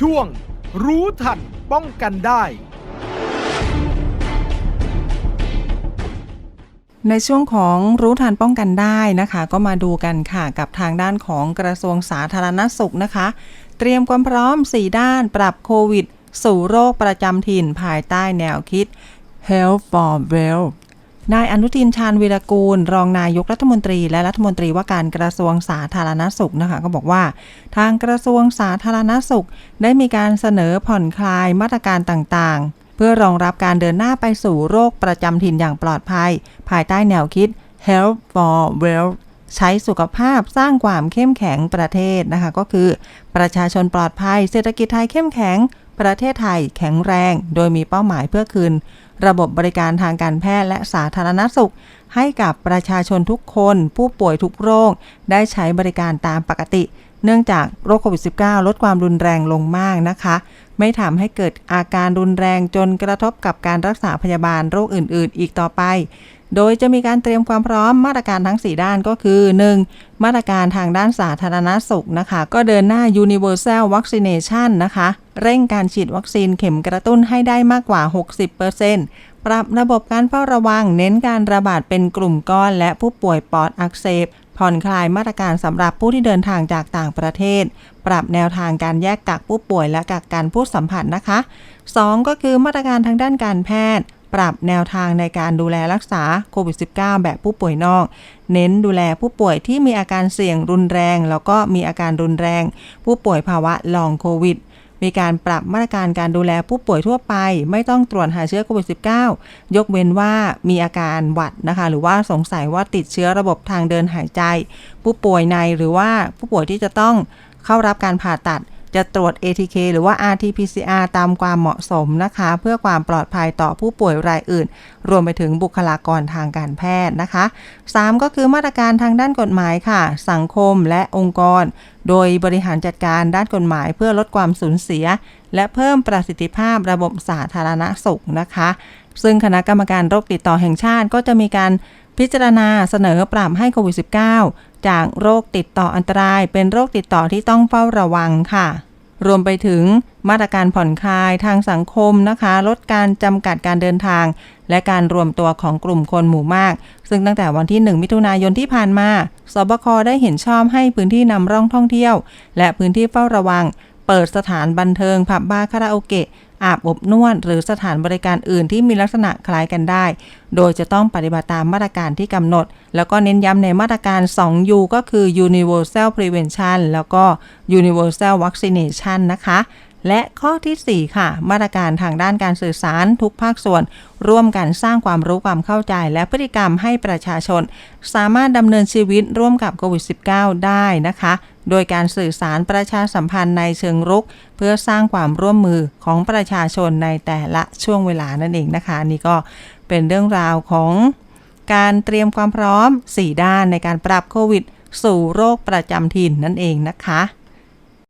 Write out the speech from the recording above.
ช่วง รู้ทันป้องกันได้ ในช่วงของรู้ทันป้องกันได้นะคะ ก็มาดูกันค่ะกับทางด้านของกระทรวงสาธารณสุขนะคะ เตรียมความพร้อม 4 ด้านปรับโควิด สู่โรคประจำถิ่นภายใต้แนวคิด Health for Well นายอนุทินชาญวีรกูล รองนายกรัฐมนตรี และรัฐมนตรีว่าการกระทรวงสาธารณสุขนะคะก็บอกว่า ทางกระทรวงสาธารณสุข ได้มีการเสนอผ่อนคลายมาตรการต่างๆ เพื่อรองรับการเดินหน้าไปสู่โรคประจำถิ่นอย่างปลอดภัย ภายใต้แนวคิด Health for Well ใช้สุขภาพสร้างความเข้มแข็งประเทศนะคะ ก็คือ ประชาชนปลอดภัย เศรษฐกิจไทยเข้มแข็ง ประเทศไทยแข็งแรง โดยมีเป้าหมายเพื่อคืน ระบบบริการทางการแพทย์และสาธารณสุข ให้กับประชาชนทุกคน ผู้ป่วยทุกโรค ได้ใช้บริการตามปกติ เนื่องจากโรคโควิด -19 ลดความรุนแรงลงมากนะคะ ไม่ทำให้เกิดอาการรุนแรงจนกระทบกับการรักษาพยาบาลโรคอื่น ๆ อีกต่อไปโดยจะมีการเตรียมความพร้อมมาตรการทั้ง 4 ด้านก็คือ 1. มาตรการทางด้านสาธารณสุขนะคะ ก็เดินหน้า universal vaccination นะคะ เร่งการฉีดวัคซีนเข็มกระตุ้นให้ได้มากกว่า 60%ปรับระบบการเฝ้าระวังเน้นการระบาดเป็นกลุ่มก้อนและผู้ป่วยปอดอักเสบผ่อนคลายมาตรการสำหรับผู้ที่เดินทางจากต่างประเทศ ปรับแนวทางการแยกกักผู้ป่วยและกักกันผู้สัมผัสนะคะ 2. ก็คือมาตรการทางด้านการแพทย์ ปรับแนวทางในการดูแลรักษาโควิด -19 แบบผู้ป่วยนอก เน้นดูแลผู้ป่วยที่มีอาการเสี่ยงรุนแรง แล้วก็มีอาการรุนแรง ผู้ป่วยภาวะลองโควิด มีการปรับมาตรการการดูแลผู้ป่วยทั่วไป ไม่ต้องตรวจหาเชื้อโควิด -19 ยกเว้นว่ามีอาการหวัดนะคะ หรือว่าสงสัยว่าติดเชื้อระบบทางเดินหายใจ ผู้ป่วยในหรือว่าผู้ป่วยที่จะต้องเข้ารับการผ่าตัด จะตรวจ ATK หรือว่า RT-PCR ตามความเหมาะสมนะคะ เพื่อความปลอดภัยต่อผู้ป่วยรายอื่น รวมไปถึงบุคลากรทางการแพทย์นะคะ 3 ก็คือมาตรการทางด้านกฎหมายค่ะ สังคมและองค์กร โดยบริหารจัดการด้านกฎหมาย เพื่อลดความสูญเสีย และเพิ่มประสิทธิภาพระบบสาธารณสุขนะคะ ซึ่งคณะกรรมการโรคติดต่อแห่งชาติก็จะมีการพิจารณาเสนอปรับให้โควิด -19 จากโรคติดต่ออันตรายเป็นโรคติดต่อที่ต้องเฝ้าระวังค่ะ รวมไปถึงมาตรการผ่อนคลายทางสังคมนะคะ ลดการจำกัดการเดินทาง และการรวมตัวของกลุ่มคนหมู่มาก ซึ่งตั้งแต่วันที่ 1 มิถุนายนที่ผ่านมา สบคได้เห็นชอบให้พื้นที่นำร่องท่องเที่ยว และพื้นที่เฝ้าระวัง เปิดสถานบันเทิงผับบาร์คาราโอเกะ อาบอบนวดหรือสถานบริการอื่นที่มีลักษณะคล้ายกันได้ โดยจะต้องปฏิบัติตามมาตรการที่กำหนด แล้วก็เน้นย้ำในมาตรการ 2U ก็คือ Universal Prevention แล้วก็ Universal Vaccination นะคะ และข้อทีสี่ 4 ค่ะ มาตรการทางด้านการสื่อสารทุกภาคส่วน ร่วมกันสร้างความรู้ความเข้าใจ และพฤติกรรมให้ประชาชน สามารถดำเนินชีวิตร่วมกับโควิด -19 ได้นะคะ โดยการสื่อสารประชาสัมพันธ์ในเชิงรุก เพื่อสร้างความร่วมมือของประชาชนในแต่ละช่วงเวลานั่นเองนะคะ นี่ก็เป็นเรื่องราวของการเตรียมความพร้อม 4 ด้านในการปรับโควิด สู่โรคประจำถิ่นนั่นเองนะคะ